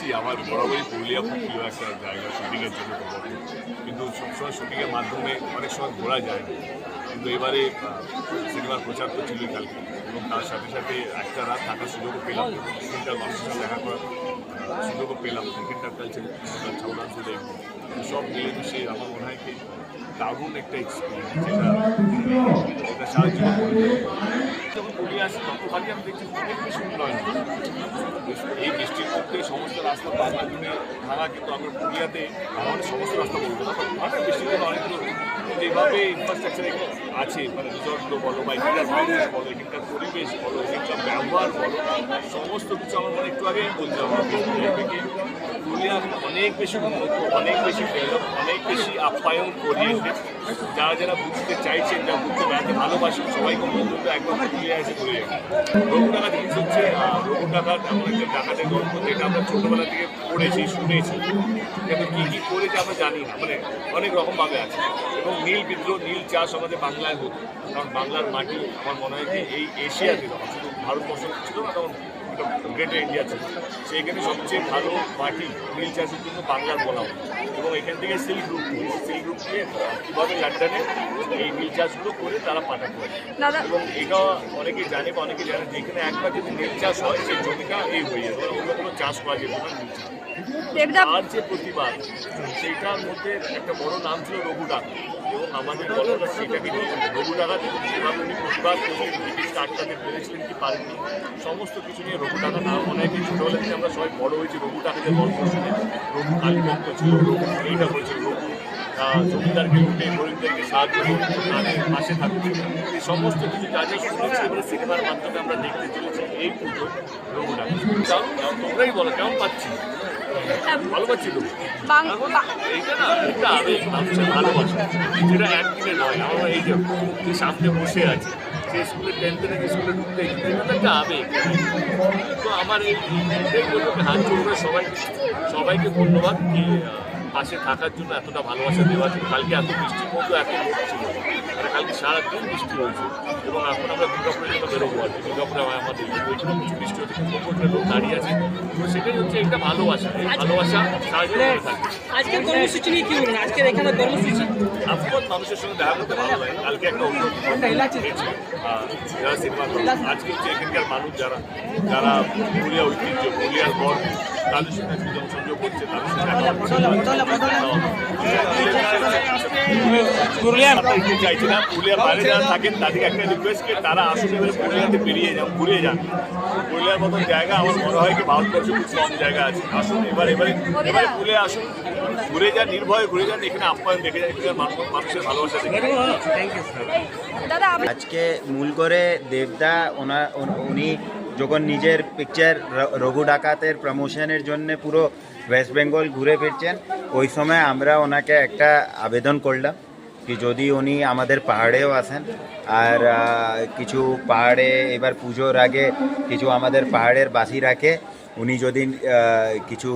C আমার বরাবরই পুরুলিয়া খুব প্রিয় একটা জায়গা শুটিংয়ের জন্য কিন্তু সবসময় শুটিংয়ের মাধ্যমে অনেক সময় ঘোরা যায় না। কিন্তু এবারে সিনেমার প্রচার তো ছিলই কালকে। এবং তার সাথে সাথে একটা রাত থাকার সুযোগও পেলাম। তিনটা মানুষের সাথে দেখা করার সুযোগও পেলাম। সেকেন্ডটা কালচার দেখব সব মিলে মিশে আমার মনে হয় কি দারুণ একটা এক্সপিরিয়েন্স যেটা এটা সাহায্য যখন পুরুলিয়া আসি ততখানি আমি দেখছি অনেক বেশি উন্নয়ন এই বৃষ্টির মধ্যে সমস্ত রাস্তা বাংলা জুড়ে ভাঙা, কিন্তু আমরা পুরুলিয়াতে আমাদের সমস্ত রাস্তা বলব না অনেক জন্য অনেকগুলো যেভাবে ইনফ্রাস্ট্রাকচার আছে মানে রিসর্টগুলো বলো বা এখানকার বলো, এখানকার পরিবেশ বলো ব্যবহার বলো সমস্ত কিছু আমার মনে একটু আগে ফেসবুকে থেকে পুরুলিয়া অনেক বেশি উন্নত, অনেক বেশি ডেভেলপ অনেক বেশি আপ্যায়ন করিয়েছে যারা যারা বুঝতে চাইছেন, যারা বুঝতে বেড়াতে ভালোবাসেন, সবাইকে অনুরোধ একবার পুরুলিয়া এসে ঘুরে যান। রঘু ডাকাত জিনিস হচ্ছে রঘু ডাকাত এমন একটা ডাকাতের গল্প, যেটা আমরা ছোটোবেলা থেকে পড়েছি শুনেছি। কিন্তু কী কী করেছে আমরা জানি না মানে অনেক রকমভাবে আছে। এবং নীল বিদ্রোহ, নীল চাষ আমাদের বাংলায় হতো। কারণ বাংলার মাটি, আমার মনে হয় যে এই এশিয়াতে শুধু ভারতবর্ষ ছিল না তখন গ্রেটার ইন্ডিয়া ছিল। সেইখানে সবচেয়ে ভালো মাটি নীল চাষের জন্য বাংলার বলা হয়। এবং এখান থেকে সিল্ক রুট সিল্ক রুট দিয়ে কীভাবে লন্ডনে এই নীল চাষগুলো করে তারা পাঠাতে হয় এবং এটা অনেকে জানে বা অনেকে জানে যেখানে একবার যদি নীল চাষ হয় সেই জমিটা এই হয়ে যাবে। অন্য কোনো চাষ করা যেত না নীল চাষ। আর যে প্রতিবাদ সেইটার মধ্যে একটা বড় নাম ছিল রঘু ডাক এবং আমাদের পেরেছিলেন কি সমস্ত কিছু নিয়ে রঘু টাকা নাম মনে হয় থেকে আমরা সবাই বড় হয়েছি রঘু ডাকাতের গল্প শুনে রঘু কালীভক্ত ছিল এইটা আহ, জমিদারকে লুটে গরিবদেরকে সাহায্য তাদের পাশে থাকতো এই সমস্ত কিছু যা যা শুনেছি এবারে সিনেমার মাধ্যমে আমরা দেখতে চলেছি এই পুজো তোমরাই বলো কেমন পাচ্ছি? ভালো পাচ্ছি তো? বাং- বা- এইটা না একটা আবেগ মানুষের ভালোবাসা। যেটা একদিনে নয় আমরা এই যে যে সামনে বসে আছে সে স্কুলে টেন্থে নাকি স্কুলে ঢুকতে একটা আবেগ। তো আমার এই বলব হাত জোর সবাই সবাইকে ধন্যবাদ। পাশে থাকার জন্য এতটা ভালোবাসা দেওয়ার জন্য কালকে এত বৃষ্টির মধ্যে এত লোক ছিল। মানে কালকে সারাদিন বৃষ্টি হয়েছে এবং এখন আমরা দুর্গাপুরের জন্য বেরোবো আর কি। দুর্গাপুরে আমাদের ওইখানে প্রচুর বৃষ্টি হচ্ছে প্রচুর লোক দাঁড়িয়ে আছে। তো সেটাই হচ্ছে একটা ভালোবাসা। এই ভালোবাসা থাকে। আজকের কর্মসূচি নিয়ে কি বলবেন? আজকের এখানে কর্মসূচি? আফকোর্স মানুষের সঙ্গে দেখা করতে ভালো লাগে। কালকে একটা অন্য যারা সিনেমা আজকে হচ্ছে এখানকার মানুষ যারা যারা পুরুলিয়া ঐতিহ্য পুরুলিয়ার গর্ব। তাদের এগিয়ে চাইছি না পুরুলিয়ার বাইরে যারা থাকেন তাদেরকে একটা রিকোয়েস্ট কি তারা এবারে পুরুলিয়াতে বেরিয়ে যান ঘুরে যান পুরুলিয়ার মতন জায়গা আমার মনে হয় কি ভারতবর্ষে খুব কম জায়গা আছে আসুন এবার এবারে এবারে পুরুলিয়া আসুন ঘুরে যান নির্ভয়ে ঘুরে যান এখানে আপ্যায়ন দেখে যান মানুষের ভালোবাসা দেখে আজকে মূল করে দেবদা, ওনা উনি যখন নিজের পিকচার রঘু ডাকাতের প্রমোশনের জন্য পুরো ওয়েস্ট বেঙ্গল ঘুরে ফিরছেন, ওই সময় আমরা ওনাকে একটা আবেদন করলাম কি যদি উনি আমাদের পাহাড়েও আসেন, আর কিছু পাহাড়ে এবার পুজোর আগে কিছু আমাদের পাহাড়ের বাসি রাখে, উনি যদি কিছু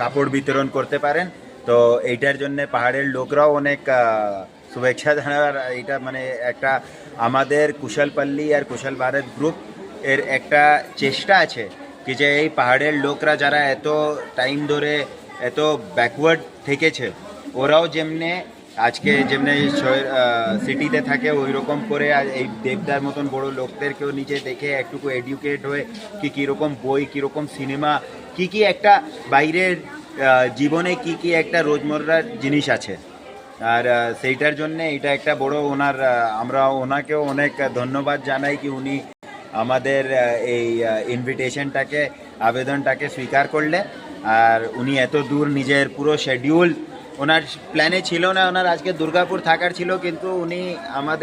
কাপড় বিতরণ করতে পারেন, তো এইটার জন্য পাহাড়ের লোকরাও অনেক শুভেচ্ছা জানাবার এটা মানে একটা আমাদের কুশলপল্লী আর কুশল ভারত গ্রুপ এর একটা চেষ্টা আছে কি যে এই পাহাড়ের লোকরা যারা এত টাইম ধরে এত ব্যাকওয়ার্ড থেকেছে, ওরাও যেমনে আজকে যেমনি সিটিতে থাকে ওই রকম করে এই দেবদার মতন বড় লোকদেরকেও নিজে দেখে একটুকু এডুকেট হয়ে কি কীরকম বই, কীরকম সিনেমা কি কি একটা বাইরের জীবনে কি কি একটা রোজমর্রার জিনিস আছে। আর সেইটার জন্য এটা একটা বড় ওনার আমরা ওনাকেও অনেক ধন্যবাদ জানাই কি উনি আমাদের এই ইনভিটেশনটাকে আবেদনটাকে স্বীকার করলে। আর উনি এত দূর নিজের পুরো শেডিউল ওনার প্ল্যানে ছিল না, ওনার আজকে দুর্গাপুর থাকার ছিল, কিন্তু উনি আমাদের